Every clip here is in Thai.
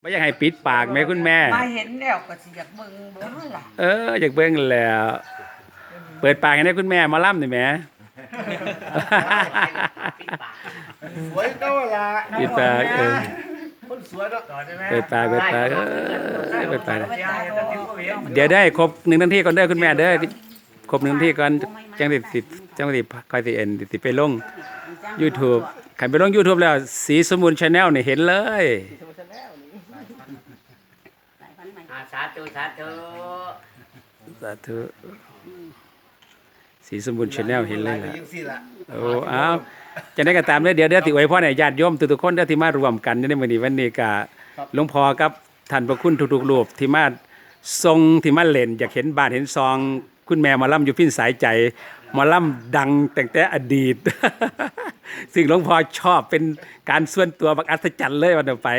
ไม่อยากให้ปิดปากแม่คุณแม่ มาเห็นแล้วก็สิอยากเบิ่งเบิ่งล่ะเอออยากเบิ่งแหล้ว เปิดปากให้ได้คุณแม่มาล่ำหน่อยแหมสวยเก้าละปิดปากเออ คนสวยเนาะต่อได้ไหมเปิดปากเปิดปากเออเปิดปากเดี๋ยวได้ครบหนึ่งนาทีก่อนเด้อคุณแม่เด้อครบหนึ่งนาทีก่อนจังติดติดจังติดคอยติเอ็นติดไปลง YouTube ขันไปลง YouTube แล้วสีสมบูรณ์ชาแนลเนี่ยเห็นเลย อ่าสาธุสาธุสาธุสีสมบูรณ์ชาแนลเห็นเลยล่ะยังสิล่ะโอ้อ้าวจะได้ก็ตามเด้อเดี๋ยวเดี๋ยวติไว้พ่อเนี่ยญาติโยมทุกๆคนเด้อที่มารวมกันในมื้อนี้วันนี้ก็หลวงพ่อกับท่านพระคุณทุกๆรูปที่มาทรงที่มาเล่นอยากเห็นบ้านเห็นซอง คุณแม่หมาล่ำอยู่พินสายใจหมาล่ำดังตั้งแต่อดีต ซึ่งหลวงพ่อชอบเป็นการส่วนตัวบักอัศจรรย์เลยวันต่อไป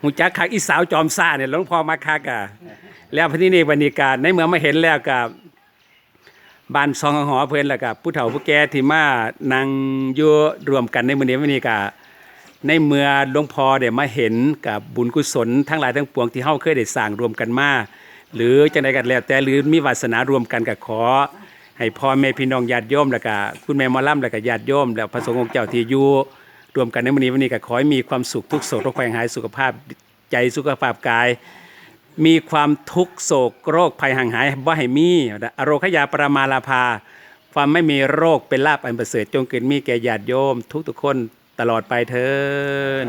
หูจักคักอีสาวจอมซ่าเนี่ยหลวงพ่อมาคักอะแล้วพอที่นี่วันนี้การในเมื่อมาเห็นแล้วกับบ้านซองหอเพิ่นแล้วก็ผู้เฒ่าผู้แก่ที่มานั่งอยู่รวมกันในมื้อนี้วันนี้ก็ในเมื่อหลวงพ่อได้มาเห็นกับบุญกุศลทั้งหลายทั้งปวงที่เฮาเคยได้สร้างรวมกันมาหรือจังใดก็แล้วแต่หรือมีวาสนารวมกันก็ขอ ให้พ่อแม่พี่น้องญาติโยมแล้วก็คุณแม่มอลำแล้วก็ญาติโยมแล้วพระสงฆ์องค์เจ้าที่อยู่รวมกันในมื้อนี้วันนี้ก็ขอให้มีความสุขทุกโศกโรคภัยหายสุขภาพใจสุขภาพกาย มีความทุกโศกโรคภัยห่างหายบ่ให้มีอโรคยาปรมาลาภาความไม่มีโรคเป็นลาภอันประเสริฐจงเกิดมีแก่ญาติโยม ทุกๆคนตลอดไปเถิน